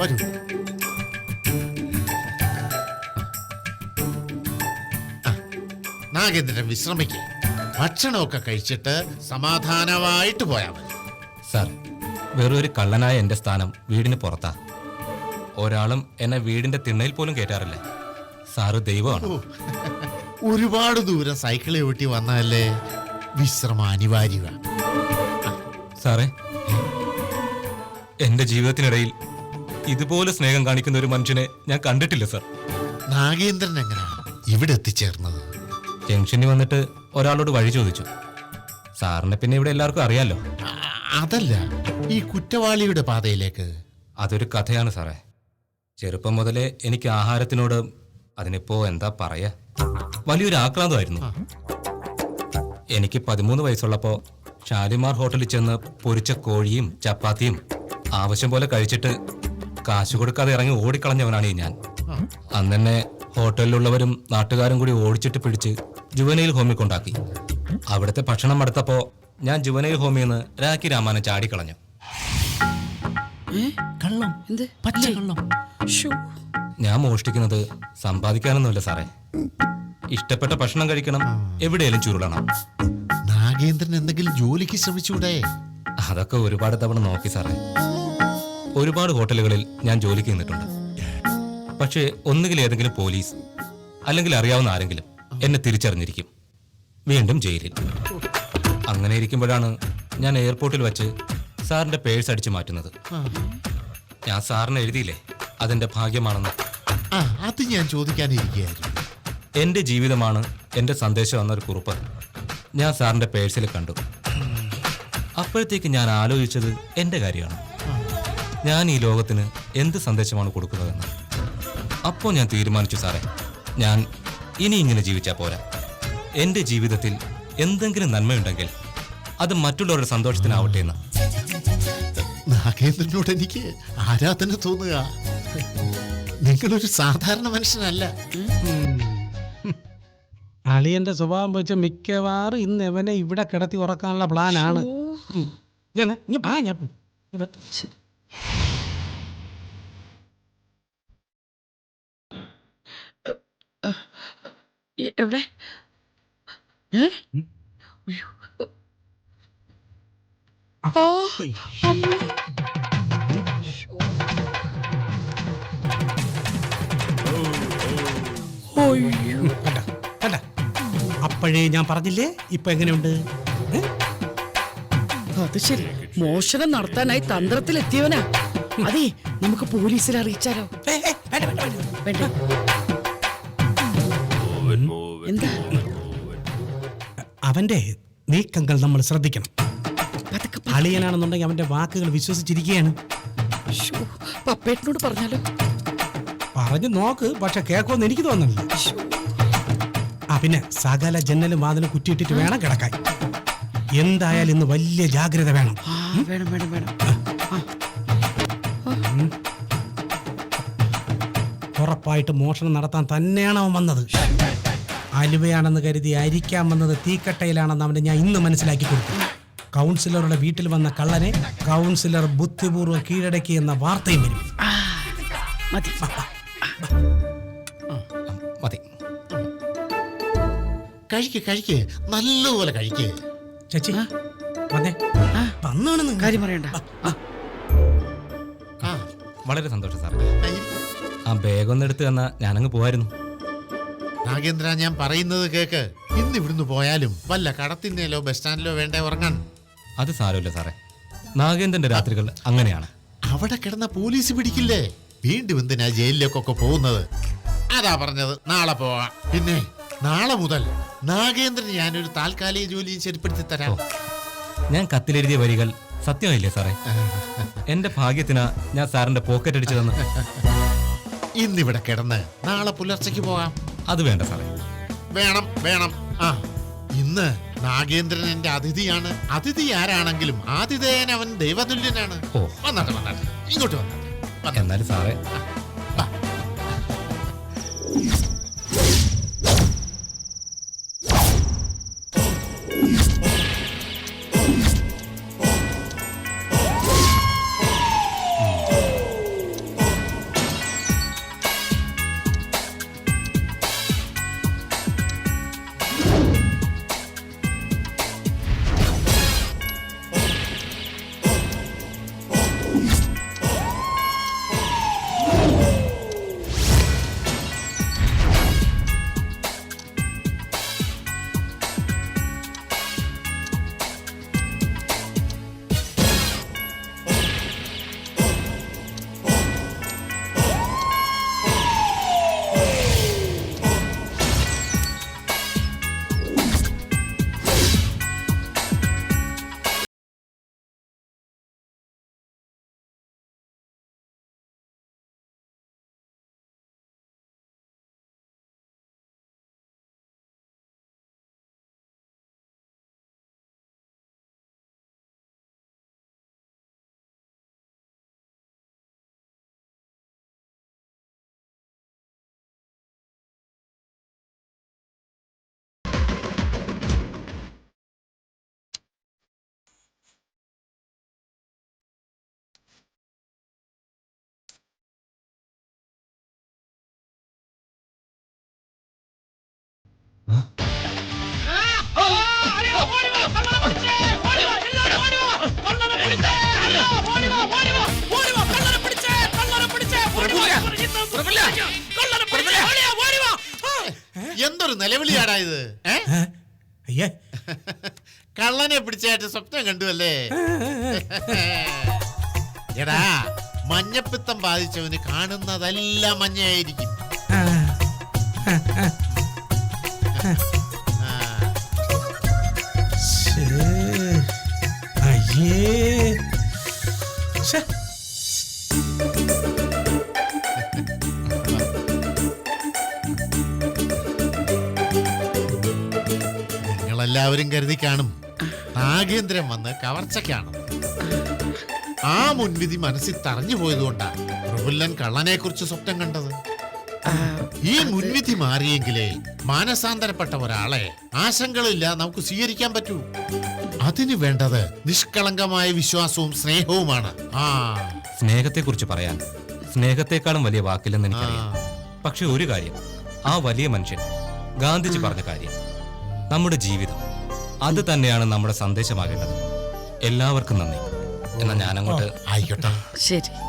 വരൂ നാഗേന്ദ്രൻ വിശ്രമിക്കുക ഭക്ഷണമൊക്കെ കഴിച്ചിട്ട് സമാധാനമായിട്ട് പോയാൽ മതി. സാർ വെറൊരു കള്ളനായ എന്റെ സ്ഥാനം വീടിന് പുറത്താ. ഒരാളും എന്നെ വീടിന്റെ തിണ്ണയിൽ പോലും കയറ്റാറില്ല. സാറ് ദൈവമാണ്. ഒരുപാട് ദൂരം സൈക്കിളിൽ ഓട്ടി വന്നതല്ലേ? വിശ്രമം അനിവാര്യമാണ്. സാറേ എന്റെ ജീവിതത്തിനിടയിൽ ഇതുപോലെ സ്നേഹം കാണിക്കുന്ന ഒരു മനുഷ്യനെ ഞാൻ കണ്ടിട്ടില്ല സർ. നാഗേന്ദ്രൻ എങ്ങനെയാ ഇവിടെ എത്തിച്ചേർന്നത്? ജംഗ്ഷനിൽ വന്നിട്ട് ഒരാളോട് വഴി ചോദിച്ചു. സാറിനെ പിന്നെ ഇവിടെ എല്ലാവർക്കും അറിയാലോ. അതല്ല ഈ കുറ്റവാളിയുടെ പാതയിലേക്ക്. അതൊരു കഥയാണ് സാറേ. ചെറുപ്പം മുതലേ എനിക്ക് ആഹാരത്തിനോട് അതിനിപ്പോ എന്താ പറയാ? വലിയൊരു ആക്രാന്തമായിരുന്നു. എനിക്ക് പതിമൂന്ന് വയസ്സുള്ളപ്പോ ഷാലിമാർ ഹോട്ടലിൽ ചെന്ന് പൊരിച്ച കോഴിയും ചപ്പാത്തിയും ആവശ്യം പോലെ കഴിച്ചിട്ട് കാശ് കൊടുക്കാതെ ഇറങ്ങി ഓടിക്കളഞ്ഞവനാണ് ഈ ഞാൻ. അന്ന് തന്നെ ഹോട്ടലിലുള്ളവരും നാട്ടുകാരും കൂടി ഓടിച്ചിട്ട് പിടിച്ച് ജുവനയിൽ ഹോമിൽ കൊണ്ടാക്കി. അവിടുത്തെ ഭക്ഷണം എടുത്തപ്പോ ഞാൻ ജുവനയിൽ ഹോമിൽ നിന്ന് രാഖി രാമാനെ ചാടിക്കളഞ്ഞു. കള്ളം. എന്ത്? പച്ച കള്ളം. ഞാൻ മോഷ്ടിക്കുന്നത് സമ്പാദിക്കാനൊന്നുമില്ല സാറേ. ഇഷ്ടപ്പെട്ട ഭക്ഷണം കഴിക്കണം എവിടെയെങ്കിലും ചുരുളണം. നാഗേന്ദ്രൻ എന്തെങ്കിലും ജോലിക്ക് ശ്രമിച്ചൂടെ അതൊക്കെ ഒരുപാട് തവണ നോക്കി സാറേ. ഒരുപാട് ഹോട്ടലുകളിൽ ഞാൻ ജോലിക്ക് നിന്നിട്ടുണ്ട്. പക്ഷേ ഒന്നുകിൽ ഏതെങ്കിലും പോലീസ് അല്ലെങ്കിൽ അറിയാവുന്ന ആരെങ്കിലും എന്നെ തിരിച്ചറിഞ്ഞിരിക്കും. വീണ്ടും ജയിലിൽ. അങ്ങനെ ഇരിക്കുമ്പോഴാണ് ഞാൻ എയർപോർട്ടിൽ വെച്ച് സാറിന്റെ പേഴ്സ് അടിച്ചു മാറ്റുന്നത്. ഞാൻ സാറിന് എഴുതിയില്ലേ? അതെന്റെ ഭാഗ്യമാണെന്ന്. അത് ഞാൻ ചോദിക്കാനിരിക്കുകയായിരുന്നു. എന്റെ ജീവിതമാണ് എന്റെ സന്ദേശം എന്നൊരു കുറിപ്പ് ഞാൻ സാറിന്റെ പേഴ്സിൽ കണ്ടു. അപ്പോഴത്തേക്ക് ഞാൻ ആലോചിച്ചത് എന്റെ കാര്യമാണ്. ഞാൻ ഈ ലോകത്തിന് എന്ത് സന്ദേശമാണ് കൊടുക്കുന്നതെന്ന്? അപ്പോൾ ഞാൻ തീരുമാനിച്ചു സാറേ. ഞാൻ ഇനി ഇങ്ങനെ ജീവിച്ചാൽ പോരാ. എന്റെ ജീവിതത്തിൽ എന്തെങ്കിലും നന്മയുണ്ടെങ്കിൽ അത് മറ്റുള്ളവരുടെ സന്തോഷത്തിനാവട്ടെ എന്ന്. നാഗേന്ദ്രനോട് എനിക്ക് ആരാധന തോന്നുക. നിങ്ങളൊരു സാധാരണ മനുഷ്യനല്ല. അളിയന്റെ സ്വഭാവം വെച്ച് മിക്കവാറും ഇന്ന് എവനെ ഇവിടെ കിടത്തി ഉറക്കാനുള്ള പ്ലാനാണ് ഞാൻ എ- എവിടെ ഏ? ഉയ്യോ. ആ, അമ്മേ. അയ്യോ. കണ്ട കണ്ട അപ്പോഴേ ഞാൻ പറഞ്ഞില്ലേ ഇപ്പൊ എങ്ങനെയുണ്ട് ഏ? അത് ശരി മോഷണം നടത്താനായി തന്ത്രത്തിലെത്തിയവനാ അതെ നമുക്ക് പോലീസിൽ അറിയിച്ചാലോ ഏ, ഏ, വേണ്ട, വേണ്ട, വേണ്ട. വേണ്ട അവന്റെ നീക്കങ്ങൾ നമ്മൾ ശ്രദ്ധിക്കണം. അളിയനാണെന്നുണ്ടെങ്കിൽ അവന്റെ വാക്കുകൾ വിശ്വസിച്ചിരിക്കുകയാണ്. പപ്പേട്ടിനോട് പറഞ്ഞാലോ? പറഞ്ഞു നോക്ക് പക്ഷെ കേൾക്കുമെന്ന് എനിക്ക് തോന്നുന്നില്ല. ആ പിന്നെ സകല ജന്നലും വാതിലും കുറ്റിയിട്ടിട്ട് വേണം കിടക്കാൻ. എന്തായാലും ഇന്ന് വലിയ ജാഗ്രത വേണം. വേണം വേണം വേണം. ഉറപ്പായിട്ട് മോഷണം നടത്താൻ തന്നെയാണ് അവൻ വന്നത്. അലുവയാണെന്ന് കരുതി അരിക്കാമെന്നത് തീക്കട്ടയിലാണെന്ന് അവനെ ഞാൻ ഇന്ന് മനസ്സിലാക്കി കൊടുത്തു. കൗൺസിലറുടെ വീട്ടിൽ വന്ന കള്ളനെ കൗൺസിലർ ബുദ്ധിപൂർവം കീഴടക്കി എന്ന വാർത്തയും വരും. ആ, മതി. കഴിക്ക് കഴിക്ക്. നല്ലപോലെ കഴിക്ക്. ചേച്ചി വന്നേ. ആ. വന്നാണെന്ന്. കാര്യം പറയണ്ട. വളരെ സന്തോഷം സാർ ആ ബാഗ് ഒന്ന് എടുത്ത് തന്നാൽ ഞാനങ്ങ് പോവായിരുന്നു. നാഗേന്ദ്ര ഞാൻ പറയുന്നത് കേക്ക്. ഇന്ന് ഇവിടുന്ന് പോയാലും വല്ല കടത്തിന്നേലോ ബസ് സ്റ്റാൻഡിലോ വേണ്ടേ ഉറങ്ങാൻ? അത് സാരമില്ല സാറേ. നാഗേന്ദ്രന്റെ രാത്രികൾ അങ്ങനെയാണ്. അവിടെ കിടന്ന പോലീസ് പിടിക്കില്ലേ? വീണ്ടും എന്തിനാ ജയിലിലേക്കൊക്കെ പോകുന്നത്? അതാ പറഞ്ഞത്. നാളെ പോവാം. പിന്നെ നാളെ മുതൽ നാഗേന്ദ്രൻ ഞാനൊരു താൽക്കാലിക ജോലിയും ശരിപ്പെടുത്തി തരാം. ഞാൻ കത്തിലെഴുതിയ വരികൾ സത്യമല്ലേ സാറേ? എന്റെ ഭാഗ്യത്തിനാ ഞാൻ സാറിന്റെ പോക്കറ്റ് അടിച്ചു അടിച്ചതെന്ന് ഇന്നിവിടെ കിടന്ന് നാളെ പുലർച്ചയ്ക്ക് പോകാം അത് വേണ്ട സാറേ. വേണം വേണം. ആ. ഇന്ന് നാഗേന്ദ്രൻ എന്റെ അതിഥിയാണ്. അതിഥി ആരാണെങ്കിലും ആതിഥേയൻ അവൻ ദൈവതുല്യനാണ്. ഓ. വന്നാട്ടെ വന്നാട്ടെ. ഇങ്ങോട്ട് വന്നാട്ടെ. എന്നാലും സാറേ. എന്തൊരു നിലവിളിയാടാ ഇത്? അയ്യേ കള്ളനെ പിടിച്ചായിട്ട് സ്വപ്നം കണ്ടുവല്ലേ എടാ മഞ്ഞപ്പിത്തം ബാധിച്ചവന് കാണുന്നതെല്ലാം മഞ്ഞയായിരിക്കും. അയ്യേ നിങ്ങൾ എല്ലാവരും കരുതി കാണും. നാഗേന്ദ്രൻ വന്ന് കവർച്ചക്കാണ് ആ മുൻവിധി മനസ്സിൽ തറഞ്ഞു പോയതുകൊണ്ടാണ് പ്രഫുല്ലൻ കള്ളനെ കുറിച്ച് സ്വപ്നം കണ്ടത്. ഈ മുൻവിധി മാറിയെങ്കിലേ മാനസാന്തരപ്പെട്ട ഒരാളെ ആശങ്കകളില്ല നമുക്ക് സ്വീകരിക്കാൻ പറ്റൂ. അതിന് വേണ്ടത് നിഷ്കളങ്കമായ വിശ്വാസവും സ്നേഹവുമാണ്. ആ. സ്നേഹത്തെ കുറിച്ച് പറയാൻ സ്നേഹത്തെക്കാളും വലിയ വാക്കില്ലെന്ന്. എനിക്കറിയാം. പക്ഷെ ഒരു കാര്യം ആ വലിയ മനുഷ്യൻ ഗാന്ധിജി പറഞ്ഞ കാര്യം നമ്മുടെ ജീവിതം അത് തന്നെയാണ് നമ്മുടെ സന്ദേശമാകേണ്ടത്. എല്ലാവർക്കും നന്ദി. എന്നാ ഞാനങ്ങോട്ട് ആയിക്കോട്ടെ. ശരി.